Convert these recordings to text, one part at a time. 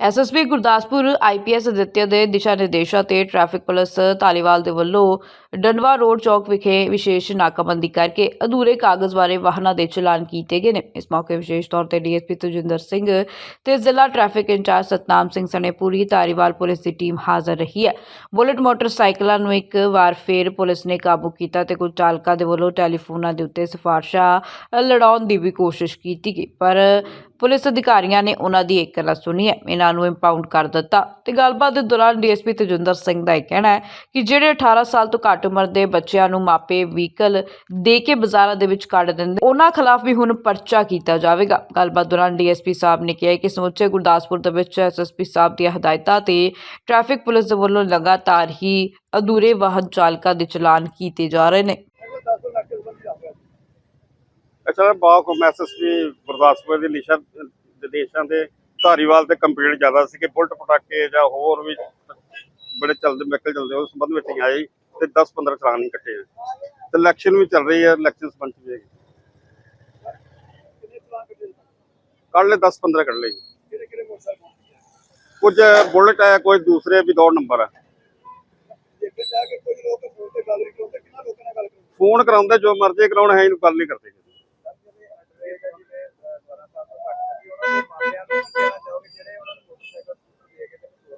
SSP Gurdaspur IPS Aditya ਦੇ ਦਿਸ਼ਾ ਨਿਰਦੇਸ਼ਾਂ ਤੇ ਟ੍ਰੈਫਿਕ ਪੁਲਿਸ ਧਾਲੀਵਾਲ ਦੇ ਵੱਲੋਂ ਡੰਡਵਾ ਰੋਡ ਚੌਕ ਵਿਖੇ ਵਿਸ਼ੇਸ਼ ਨਾਕਾਬੰਦੀ ਕਰਕੇ ਅਧੂਰੇ ਕਾਗਜ਼ ਵਾਲੇ ਵਾਹਨਾਂ ਦੇ ਚਲਾਨ ਕੀਤੇ ਗਏ ਨੇ। ਇਸ ਮੌਕੇ ਵਿਸ਼ੇਸ਼ ਤੌਰ ਤੇ ਡੀਐਸਪੀ ਤੁਜਿੰਦਰ ਸਿੰਘ ਤੇ ਜ਼ਿਲ੍ਹਾ ਟ੍ਰੈਫਿਕ ਇੰਚਾਰਜ ਸਤਨਾਮ ਸਿੰਘ ਸਣੇ ਪੂਰੀ ਧਾਰੀਵਾਲ ਪੁਲਿਸ ਦੀ ਟੀਮ ਹਾਜ਼ਰ ਰਹੀ ਹੈ। ਬੁਲਟ ਮੋਟਰਸਾਈਕਲਾਂ ਨੂੰ ਇੱਕ ਵਾਰ ਫੇਰ ਪੁਲਿਸ ਨੇ ਕਾਬੂ ਕੀਤਾ ਤੇ ਕੁਝ ਚਾਲਕਾਂ ਦੇ ਵੱਲੋਂ ਟੈਲੀਫੋਨਾਂ ਦੇ ਉੱਤੇ ਸਿਫਾਰਸ਼ਾਂ ਲੜਾਉਣ ਦੀ ਵੀ ਕੋਸ਼ਿਸ਼ ਕੀਤੀ ਗਈ। ਪਰ ਪੁਲਿਸ ਅਧਿਕਾਰੀਆਂ ਨੇ ਉਹਨਾਂ ਦੀ ਇੱਕ ਨਾ ਸੁਣੀ ਹੈ। ਇਹਨਾਂ ਨੂੰ ਇੰਪਾਊਂਡ ਕਰ ਦਿੱਤਾ ਤੇ ਗੱਲਬਾਤ ਦੇ ਦੌਰਾਨ ਡੀਐਸਪੀ ਤੇਜਿੰਦਰ ਸਿੰਘ ਦਾ ਇਹ ਕਹਿਣਾ ਹੈ ਕਿ ਜਿਹੜੇ 18 ਸਾਲ ਤੋਂ ਘੱਟ ਉਮਰ ਦੇ ਬੱਚਿਆਂ ਨੂੰ ਮਾਪੇ ਵਹੀਕਲ ਦੇ ਕੇ ਬਾਜ਼ਾਰਾਂ ਦੇ ਵਿੱਚ ਕੱਢ ਦਿੰਦੇ ਉਹਨਾਂ ਖਿਲਾਫ ਵੀ ਹੁਣ ਪਰਚਾ ਕੀਤਾ ਜਾਵੇਗਾ। ਗੱਲਬਾਤ ਦੌਰਾਨ ਡੀਐਸਪੀ ਸਾਹਿਬ ਨੇ ਕਿਹਾ ਕਿ ਸਮੁੱਚੇ ਗੁਰਦਾਸਪੁਰ ਦੇ ਵਿੱਚ ਐਸਐਸਪੀ ਸਾਹਿਬ ਦੀਆਂ ਹਦਾਇਤਾਂ ਤੇ ਟ੍ਰੈਫਿਕ ਪੁਲਿਸ ਦੇ ਵੱਲੋਂ ਲਗਾਤਾਰ ਹੀ ਅਧੂਰੇ ਵਾਹਨ ਚਾਲਕਾਂ ਦੇ ਚਲਾਨ ਕੀਤੇ ਜਾ ਰਹੇ ਨੇ। ਅੱਛਾ ਬਾਕ ਐਸਐਸਪੀ ਗੁਰਦਾਸਪੁਰ ਦੇ ਨਿਸ਼ਾ ਨਿਰਦੇਸ਼ਾਂ ਦੇ ਧਾਰੀਵਾਲ ਤੇ ਕੰਪਲੇਂਟ ਜ਼ਿਆਦਾ ਸੀ ਕਿ ਬੁਲਟ ਪਟਾਕੇ ਜਾਂ ਹੋਰ ਵੀ ਬੜੇ ਚੱਲਦੇ ਵਹੀਕਲ ਚੱਲਦੇ ਉਸ ਸੰਬੰਧ ਵਿੱਚ ਹੀ ਆਏ ਤੇ 10 15 ਚਲਾਨ ਇਕੱਠੇ ਆ ਤੇ ਇਲੈਕਸ਼ਨ ਵੀ ਚੱਲ ਰਹੀ ਹੈ ਇਲੈਕਸ਼ਨ ਸੰਬੰਧ ਵੀ ਹੈਗੀ। ਕੱਢ ਲੈ 10 15 ਕੱਢ ਲੈ ਕੁਝ ਬੁਲਟ ਹੈ ਕੋਈ ਦੂਸਰੇ ਵੀ ਦੋ ਨੰਬਰ ਹੈ। ਫੋਨ ਕਰਾਉਂਦੇ ਜੋ ਮਰਜ਼ੀ ਕਰਾਉਣ ਹੈ ਇਹਨੂੰ ਗੱਲ ਨਹੀਂ ਕਰਦੇ।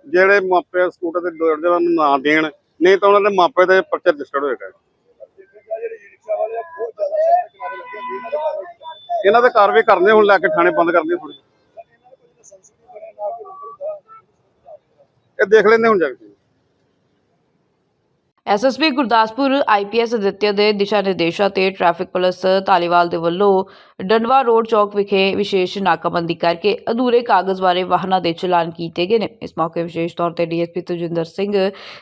ਜਿਹੜੇ ਮਾਪੇ ਸਕੂਟਰ ਤੇ ਦੌੜਦੇ ਨੂੰ ਨਾ ਦੇਣ, ਨਹੀਂ ਤਾਂ ਉਹਨਾਂ ਦੇ ਮਾਪੇ ਦੇ ਪਰਚਾ ਰਜਿਸਟਰਡ ਹੋਏਗਾ ਇਹਨਾਂ ਦੇ ਕਾਰਵਾਈ ਕਰਨੇ, ਹੁਣ ਲੈ ਕੇ ਥਾਣੇ ਬੰਦ ਕਰਨੇ ਥੋੜੀ ਇਹ ਦੇਖ ਲੈਂਦੇ ਹੁਣ ਜਾ ਕੇ। ਐਸਐਸਪੀ ਗੁਰਦਾਸਪੁਰ ਆਈਪੀਐਸ ਅਦਿੱਤਿਆ ਦੇ ਦਿਸ਼ਾ ਨਿਰਦੇਸ਼ਾਂ ਤੇ ਟ੍ਰੈਫਿਕ ਪੁਲਿਸ ਧਾਲੀਵਾਲ ਦੇ ਵੱਲੋਂ ਡੰਡਵਾ ਰੋਡ ਚੌਕ ਵਿਖੇ ਵਿਸ਼ੇਸ਼ ਨਾਕਾਬੰਦੀ ਕਰਕੇ ਅਧੂਰੇ ਕਾਗਜ਼ ਵਾਲੇ ਵਾਹਨਾਂ ਦੇ ਚਲਾਨ ਕੀਤੇ ਗਏ ਨੇ। ਇਸ ਮੌਕੇ ਵਿਸ਼ੇਸ਼ ਤੌਰ ਤੇ ਡੀਐਸਪੀ ਤੁਜਿੰਦਰ ਸਿੰਘ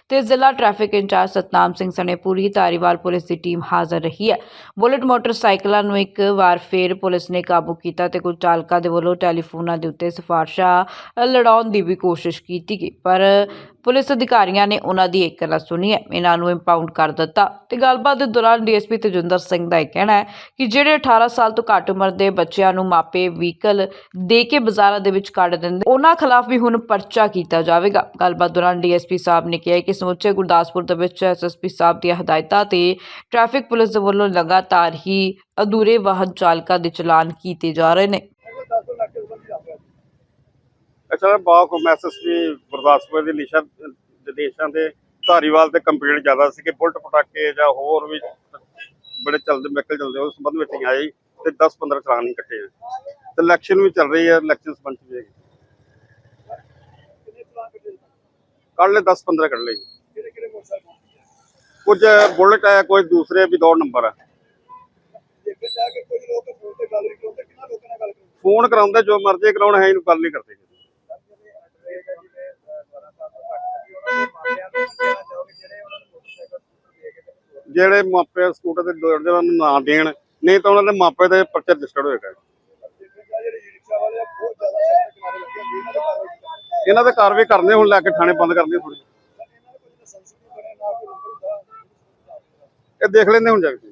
ਤੇ ਜ਼ਿਲ੍ਹਾ ਟ੍ਰੈਫਿਕ ਇੰਚਾਰਜ ਸਤਨਾਮ ਸਿੰਘ ਸਣੇ ਪੂਰੀ ਧਾਰੀਵਾਲ ਪੁਲਿਸ ਦੀ ਟੀਮ ਹਾਜ਼ਰ ਰਹੀ ਹੈ। ਬੁਲਟ ਮੋਟਰਸਾਈਕਲਾਂ ਨੂੰ ਇੱਕ ਵਾਰ ਫੇਰ ਪੁਲਿਸ ਨੇ ਕਾਬੂ ਕੀਤਾ ਤੇ ਕੁਝ ਚਾਲਕਾਂ ਦੇ ਵੱਲੋਂ ਟੈਲੀਫੋਨਾਂ ਦੇ ਉੱਤੇ ਸਿਫਾਰਸ਼ਾਂ ਲੜਾਉਣ ਦੀ ਵੀ ਕੋਸ਼ਿਸ਼ ਕੀਤੀ ਗਈ। ਪਰ ਪੁਲਿਸ ਅਧਿਕਾਰੀਆਂ ਨੇ ਉਹਨਾਂ ਦੀ ਇੱਕ ਨਾ ਸੁਣੀ ਹੈ। ਇਹਨਾਂ ਨੂੰ ਇੰਪਾਊਂਡ ਕਰ ਦਿੱਤਾ ਤੇ ਗੱਲਬਾਤ ਦੇ ਦੌਰਾਨ ਡੀਐਸਪੀ ਤਜਿੰਦਰ ਸਿੰਘ ਦਾ ਇਹ ਕਹਿਣਾ ਹੈ ਕਿ ਜਿਹੜੇ 18 ਸਾਲ ਤੋਂ ਘੱਟ ਉਮਰ ਦੇ ਬੱਚਿਆਂ ਨੂੰ ਮਾਪੇ ਵਹੀਕਲ ਦੇ ਕੇ ਬਾਜ਼ਾਰਾਂ ਦੇ ਵਿੱਚ ਕੱਢ ਦਿੰਦੇ, ਉਹਨਾਂ ਖਿਲਾਫ ਵੀ ਹੁਣ ਪਰਚਾ ਕੀਤਾ ਜਾਵੇਗਾ। ਗੱਲਬਾਤ ਦੌਰਾਨ ਡੀਐਸਪੀ ਸਾਹਿਬ ਨੇ ਕਿਹਾ ਕਿ ਸਮੁੱਚੇ ਗੁਰਦਾਸਪੁਰ ਦੇ ਵਿੱਚ ਐਸਐਸਪੀ ਸਾਹਿਬ ਦੀਆਂ ਹਦਾਇਤਾਂ ਤੇ ਟ੍ਰੈਫਿਕ ਪੁਲਿਸ ਦੇ ਵੱਲੋਂ ਲਗਾਤਾਰ ਹੀ ਅਧੂਰੇ ਵਾਹਨ ਚਾਲਕਾਂ ਦੇ ਚਲਾਨ ਕੀਤੇ ਜਾ ਰਹੇ ਨੇ। ਅੱਛਾ ਬਾਕ ਐਸਐਸਪੀ ਗੁਰਦਾਸਪੁਰ ਦੇ ਨਿਸ਼ਾ ਨਿਰਦੇਸ਼ਾਂ ਦੇ ਧਾਰੀਵਾਲ ਤੇ ਕੰਪਲੇਂਟ ਜ਼ਿਆਦਾ ਸੀ ਕਿ ਬੁਲਟ ਪਟਾਕੇ ਜਾਂ ਹੋਰ ਵੀ ਬੜੇ ਚੱਲਦੇ ਵਹੀਕਲ ਚੱਲਦੇ ਉਸ ਸੰਬੰਧ ਵਿੱਚ ਹੀ ਆਏ ਤੇ 10 15 ਚਲਾਨ ਇਕੱਠੇ ਆ। ਤੇ ਇਲੈਕਸ਼ਨ ਵੀ ਚੱਲ ਰਹੀ ਹੈ ਇਲੈਕਸ਼ਨ ਸੰਬੰਧ ਵੀ ਹੈਗੀ। ਕੱਢ ਲੈ 10 15 ਕੱਢ ਲੈ ਕੁਝ ਬੁਲਟ ਹੈ ਕੋਈ ਦੂਸਰੇ ਵੀ ਦੋ ਨੰਬਰ ਹੈ ਫੋਨ ਕਰਾਉਂਦੇ ਜੋ ਮਰਜ਼ੀ ਕਰਾਉਣ ਹੈ ਇਹਨੂੰ ਗੱਲ ਨਹੀਂ ਕਰਦੇ। ਜਿਹੜੇ ਮਾਪੇ ਸਕੂਟਰ ਤੇ ਦੌੜਦੇ ਉਹਨਾਂ ਨੂੰ ਨਾ ਦੇਣ, ਨਹੀਂ ਤਾਂ ਉਹਨਾਂ ਦੇ ਮਾਪੇ ਦੇ ਪਰਚਾ ਰਜਿਸਟਰਡ ਹੋਏਗਾ ਇਹਨਾਂ ਦੇ ਕਾਰਵਾਈ ਕਰਨੇ, ਹੁਣ ਲੈ ਕੇ ਥਾਣੇ ਬੰਦ ਕਰਨੇ ਥੋੜੀ ਇਹ ਦੇਖ ਲੈਂਦੇ ਹੁਣ ਜਾ ਕੇ।